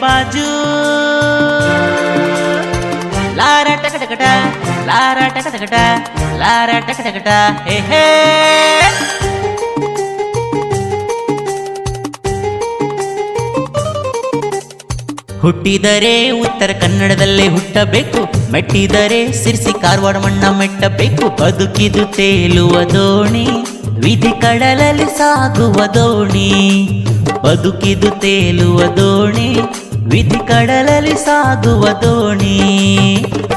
బాజు లారా టకటకట లారా టకటకట లారా టకటకట హే ಹುಟ್ಟಿದರೆ ಉತ್ತರ ಕನ್ನಡದಲ್ಲೇ ಹುಟ್ಟಬೇಕು, ಮೆಟ್ಟಿದರೆ ಸಿರಿಸಿ ಕಾರವಾರ ಮಣ್ಣ ಮೆಟ್ಟಬೇಕು. ಬದುಕಿದು ತೇಲುವ ದೋಣಿ, ವಿಧಿ ಕಡಲಲ್ಲಿ ಸಾಗುವ ದೋಣಿ. ಬದುಕಿದು ತೇಲುವ ದೋಣಿ, ವಿಧಿ ಕಡಲಲ್ಲಿ ಸಾಗುವ ದೋಣಿ.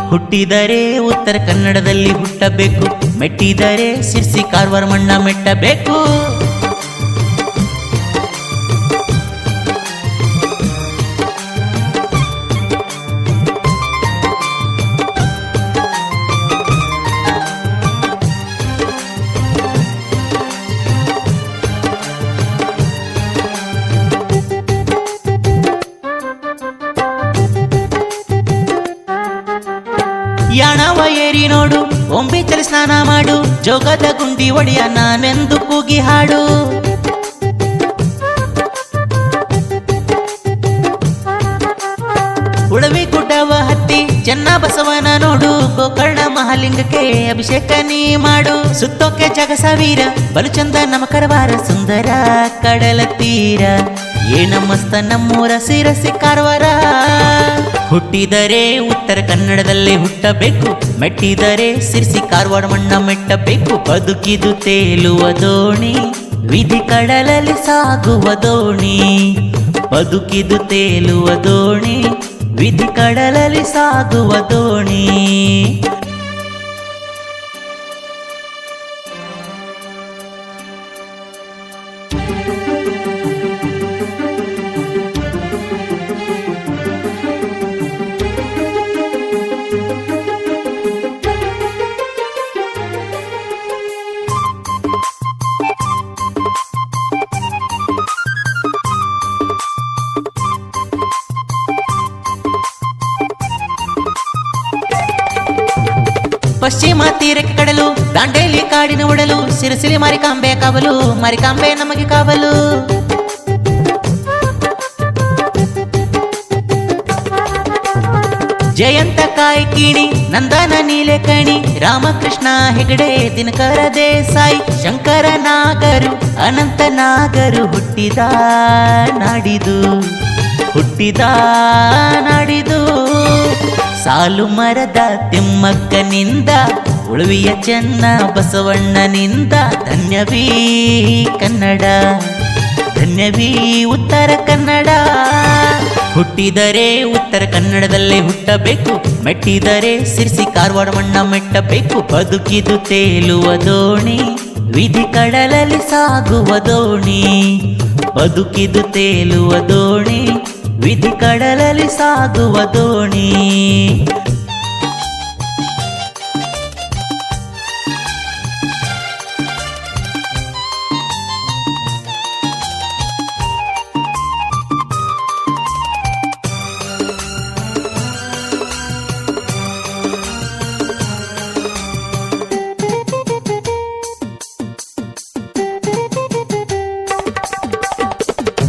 ಹುಟ್ಟಿದರೆ ಉತ್ತರ ಕನ್ನಡದಲ್ಲಿ ಹುಟ್ಟಬೇಕು, ಮೆಟ್ಟಿದರೆ ಸಿರಿಸಿ ಕಾರವಾರ ಮಣ್ಣ ಮೆಟ್ಟಬೇಕು. ಯಾಣವ ಏರಿ ನೋಡು ಒಂಬೆಚ್ಚಲಿ ಸ್ನಾನ ಮಾಡು, ಜೋಗದ ಗುಂಡಿ ಒಡೆಯ ನಾನೆಂದು ಕೂಗಿ ಹಾಡು. ಉಳವಿ ಗುಡ್ಡವ ಹತ್ತಿ, ಚೆನ್ನ ಬಸವನ ನೋಡು, ಗೋಕರ್ಣ ಮಹಾಲಿಂಗಕ್ಕೆ ಅಭಿಷೇಕ ನೀ ಮಾಡು. ಸುತ್ತೋಕೆ ಜಗ ಸಾವಿರ ನಮಕರವಾರ ಸುಂದರ ಕಡಲ ತೀರ. ಏ ಮಸ್ತ ನಮ್ಮೂರ ಸಿರಸಿ ಕಾರವಾರ. ಹುಟ್ಟಿದರೆ ಉತ್ತರ ಕನ್ನಡದಲ್ಲೇ ಹುಟ್ಟಬೇಕು, ಮೆಟ್ಟಿದರೆ ಸಿರ್ಸಿ ಕಾರವಾರ ಮಣ್ಣ ಮೆಟ್ಟಬೇಕು, ಬದುಕಿದು ತೇಲುವ ದೋಣಿ, ವಿಧಿ ಕಡಲಲ್ಲಿ ಸಾಗುವ ದೋಣಿ, ಬದುಕಿದು ತೇಲುವ ದೋಣಿ, ವಿಧಿ ಕಡಲಲ್ಲಿ ಸಾಗುವ ದೋಣಿ. ಪಶ್ಚಿಮ ತೀರಕ್ಕೆ ಕಡಲು, ದಾಂಡೇಲಿ ಕಾಡಿನ ಉಡಲು ಸಿರಸಿಲಿ ಮಾರಿಕಾಂಬೆ ಕಾವಲು, ಮಾರಿಕಾಂಬೆ ನಮಗೆ ಕಾವಲು. ಜಯಂತ ಕಾಯಿ ಕೀಣಿ, ನಂದನ ನೀಲೆ ಕಣಿ, ರಾಮಕೃಷ್ಣ ಹೆಗಡೆ, ದಿನಕರ ದೇಸಾಯಿ, ಶಂಕರ ನಾಗರು, ಅನಂತ ನಾಗರು ಹುಟ್ಟಿದ ನಾಡಿದು ಹುಟ್ಟಿದ ನಾಡಿದು. ಸಾಲು ಮರದ ತಿಮ್ಮಕ್ಕನಿಂದ, ಉಳುವಿಯ ಚೆನ್ನ ಬಸವಣ್ಣನಿಂದ, ಧನ್ಯವೀ ಕನ್ನಡ, ಧನ್ಯವೀ ಉತ್ತರ ಕನ್ನಡ. ಹುಟ್ಟಿದರೆ ಉತ್ತರ ಕನ್ನಡದಲ್ಲೇ ಹುಟ್ಟಬೇಕು, ಮೆಟ್ಟಿದರೆ ಸಿರ್ಸಿ ಕಾರವಾರ ಮಣ್ಣ ಮೆಟ್ಟಬೇಕು, ಬದುಕಿದು ತೇಲುವ ದೋಣಿ, ವಿಧಿ ಕಡಲಲ್ಲಿ ಸಾಗುವ ದೋಣಿ, ಬದುಕಿದು ತೇಲುವ ದೋಣಿ. ವಿಧಿ ಕಡಲಲ್ಲಿ ಸಾಗುವ ದೋಣಿ.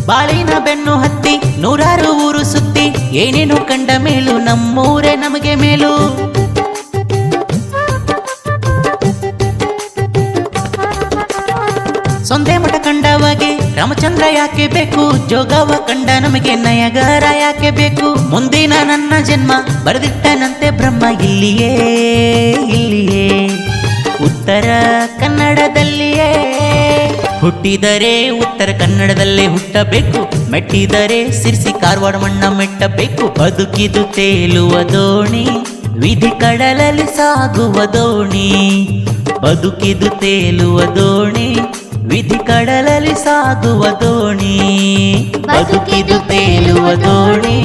ಬಾಳಿನ ಬೆನ್ನು ಹತ್ತಿ ನೂರಾರು ಊರು ಸುತ್ತಿ, ಏನೇನು ಕಂಡ ಮೇಲು ನಮ್ಮೂರೇ ನಮಗೆ ಮೇಲು. ಸೊಂದೆ ಮಠ ಕಂಡವಾಗೆ ರಾಮಚಂದ್ರ ಯಾಕೆ ಬೇಕು? ಜೋಗವ ಕಂಡ ನಮಗೆ ನಯಗಾರ ಯಾಕೆ ಬೇಕು? ಮುಂದಿನ ನನ್ನ ಜನ್ಮ ಬರೆದಿಟ್ಟನಂತೆ ಬ್ರಹ್ಮ ಇಲ್ಲಿಯೇ ಇಲ್ಲಿಯೇ. ಉತ್ತರ ಕನ್ನಡದಲ್ಲಿಯೇ ಹುಟ್ಟಿದರೆ ಉತ್ತರ ಕನ್ನಡದಲ್ಲೇ ಹುಟ್ಟಬೇಕು, ಮೆಟ್ಟಿದರೆ ಸಿರಿಸಿ ಕಾರವಾರ ಮಣ್ಣ ಮೆಟ್ಟಬೇಕು. ಬದುಕಿದು ತೇಲುವ ದೋಣಿ, ವಿಧಿ ಕಡಲಲ್ಲಿ ಸಾಗುವ ದೋಣಿ. ಬದುಕಿದು ತೇಲುವ ದೋಣಿ, ವಿಧಿ ಕಡಲಲ್ಲಿ ಸಾಗುವ ದೋಣಿ. ಬದುಕಿದು ತೇಲುವ ದೋಣಿ,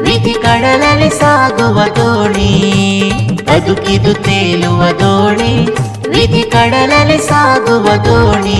ವಿಧಿ ಕಡಲಲ್ಲಿ ಸಾಗುವ ದೋಣಿ. ಬದುಕಿದು ತೇಲುವ ದೋಣಿ, ವಿಧಿ ಕಡಲಲ್ಲಿ ಸಾಗುವ ದೋಣಿ.